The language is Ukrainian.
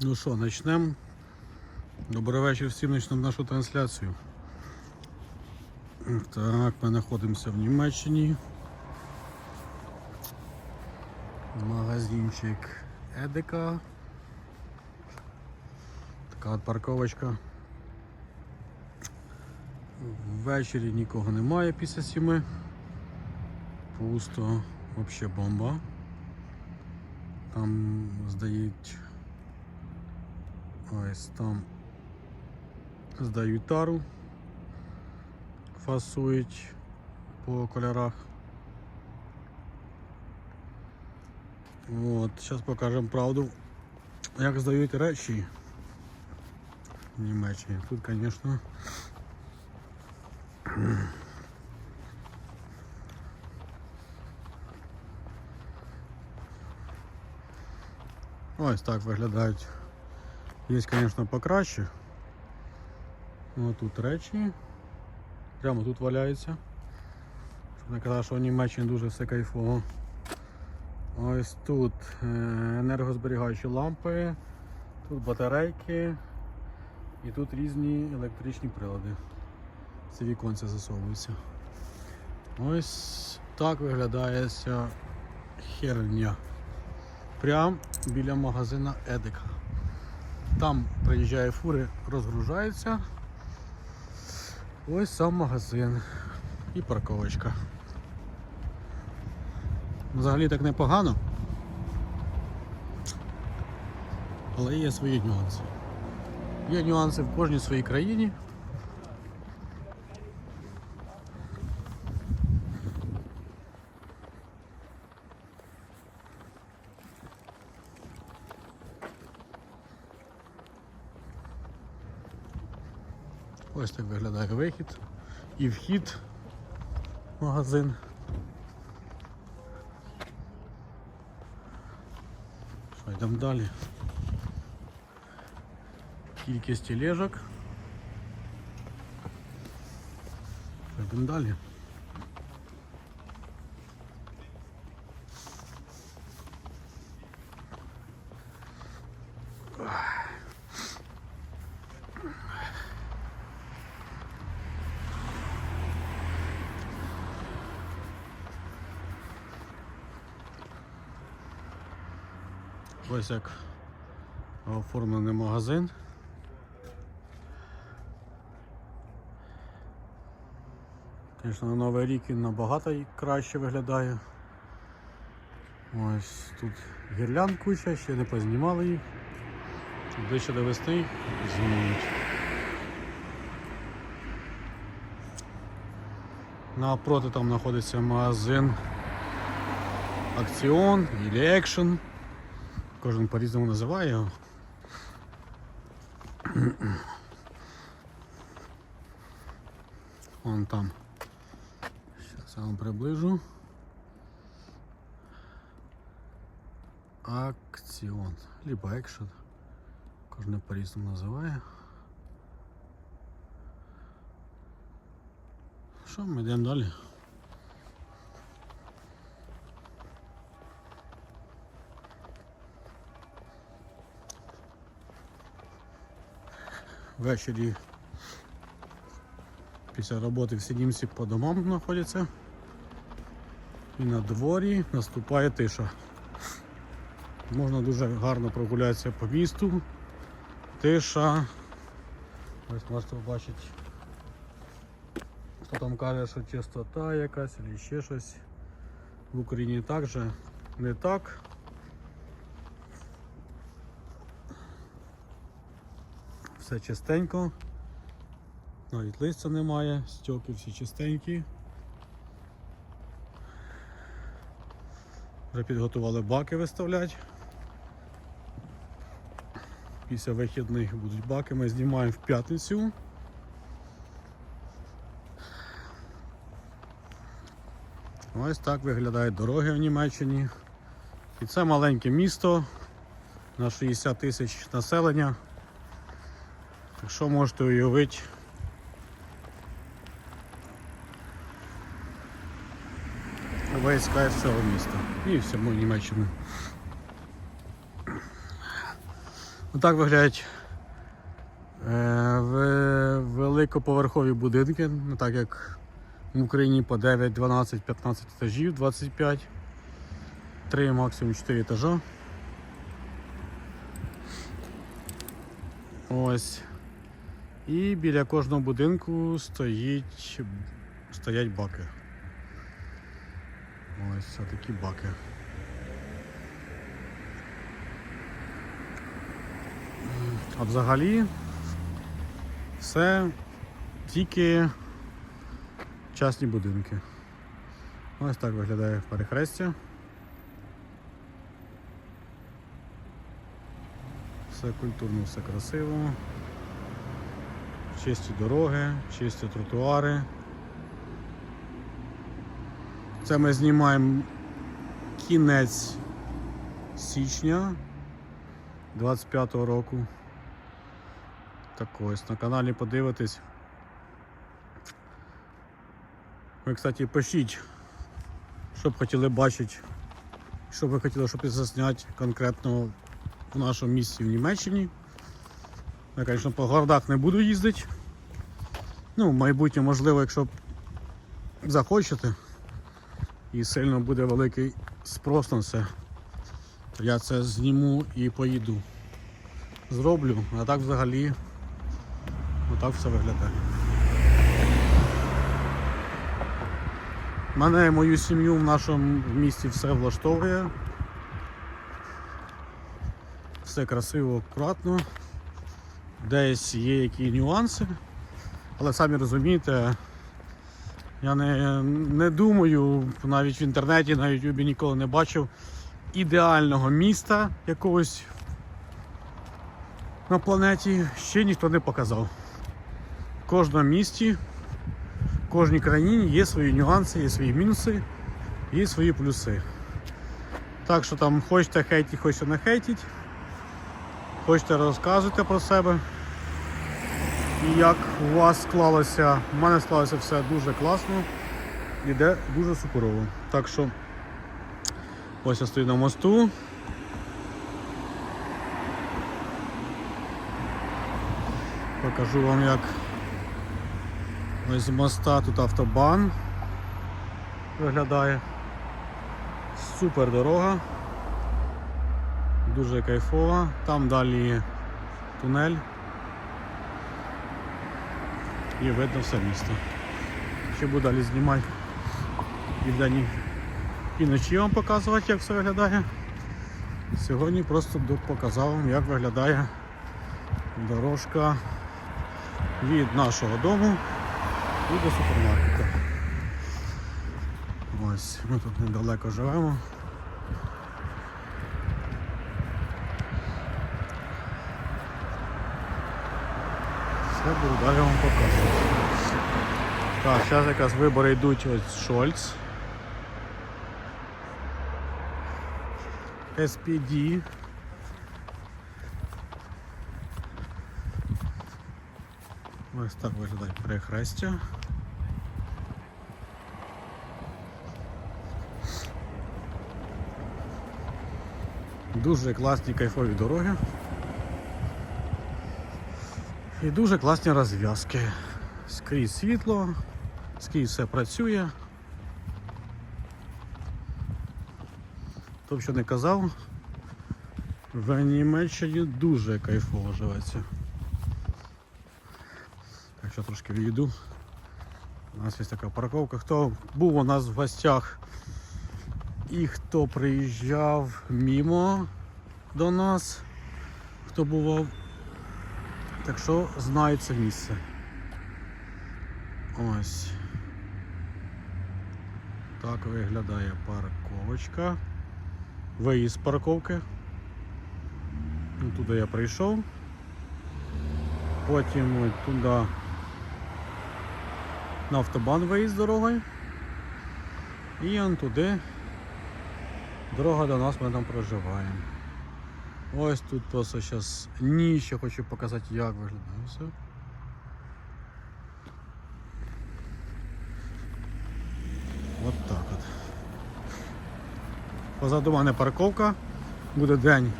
Ну що, почнемо. Добрий вечір всім почнемо нашу трансляцію. Так, ми знаходимося в Німеччині. Магазинчик Едека. Така от парковочка. Ввечері нікого немає після сіми. Пусто, взагалі бомба. Там здають ось там здають тару, фасують по кольорах. От, зараз покажемо правду, як здають речі в Німеччині. Тут, звісно, ось так виглядають. Є, звісно, покраще. Ну, тут речі. Прямо тут валяються. Щоб не казати, що в Німеччині дуже все кайфово. Ось тут е, енергозберігаючі лампи, тут батарейки і тут різні електричні прилади. Ці віконця засовуються. Ось так виглядає ця херня. Прямо біля магазина Едика. Там приїжджає фури, розгружаються. Ось сам магазин і парковочка. Взагалі так непогано. Але є свої нюанси. Є нюанси в кожній своїй країні. Ось так виглядає вихід і вхід в магазин. Що, йдемо далі. Кількість тележок. Що, Йдемо далі. Ось як оформлений магазин. Звісно, на Новий рік він набагато краще виглядає. Ось тут гірлянд куча, ще не познімали їх. Ближче до весни знімуть. Напроти там знаходиться магазин Акціон або Action. Кожен по-різному називає його. Вон там. Зараз я вам приближу. Акціон. Либо екшен. Кожен по-різному називає. Що, ми йдемо далі? Ввечері після роботи всі німці по домам знаходяться. І на дворі наступає тиша. Можна дуже гарно прогулятися по місту. Тиша. Ось можете побачити. Хто там каже, що чистота якась або ще щось. В Україні також не так. Все чистенько. Навіть листя немає, стьоки всі чистенькі. Вже підготували баки виставляти. Після вихідних будуть баки, ми знімаємо в п'ятницю. Ось так виглядають дороги в Німеччині. І це маленьке місто на 60 тисяч населення. Що можете уявити весь кайф цього міста і всьому Німеччини. Отак виглядають е, великоповерхові будинки, не так як в Україні по 9, 12, 15 етажів, 25, 3, максимум 4 етажа. Ось. І біля кожного будинку стоїть, стоять баки. Ось такі баки. А взагалі все тільки частні будинки. Ось так виглядає перехрестя. Все культурно, все красиво. Чисті дороги, чисті тротуари. Це ми знімаємо кінець січня 25-го року. Так ось на каналі подивитись. Ви, кстати, пишіть, що б хотіли бачити, що б ви хотіли, щоб засняти конкретно в нашому місті в Німеччині. Я, звісно, по городах не буду їздити. Ну, в майбутньому, можливо, якщо захочете і сильно буде великий спрос на це, то я це зніму і поїду. Зроблю, а так взагалі отак все виглядає. Мене і мою сім'ю в нашому місті все влаштовує. Все красиво, акуратно. Десь є які нюанси, але самі розумієте, я не, не думаю, навіть в інтернеті, на Ютубі ніколи не бачив ідеального міста якогось на планеті ще ніхто не показав. В кожному місті, в кожній країні є свої нюанси, є свої мінуси, є свої плюси. Так що там хочете хейтіть, хочете не хейтіть, хочете розказуйте про себе. Як у вас склалося, у мене склалося все дуже класно, іде дуже суперово. Так що ось я стою на мосту. Покажу вам як ось з моста тут автобан виглядає. Супер дорога. Дуже кайфова. Там далі тунель. І видно все місто. Ще буду далі знімати і вдень і вночі вам показувати, як все виглядає. Сьогодні просто показав вам, як виглядає дорожка від нашого дому і до супермаркету. Ось, ми тут недалеко живемо. Все буду далі вам показувати. Так, зараз якраз вибори йдуть ось Шольц. SPD. Ось так виглядає перехрестя. Дуже класні кайфові дороги. І дуже класні розв'язки. Скрізь світло, скрізь все працює. Хто б що не казав, в Німеччині дуже кайфово живеться. Так що трошки відійду. У нас є така парковка. Хто був у нас в гостях і хто приїжджав мімо до нас, хто бував, так що знає це місце. Ось. Так виглядає парковочка. Виїзд з парковки. Туди я прийшов. Потім туди на автобан виїзд дорогою. І он туди дорога до нас, ми там проживаємо. Ось тут просто зараз ніч, я хочу показати, як виглядає все. От так от. Позаду мене парковка. Буде день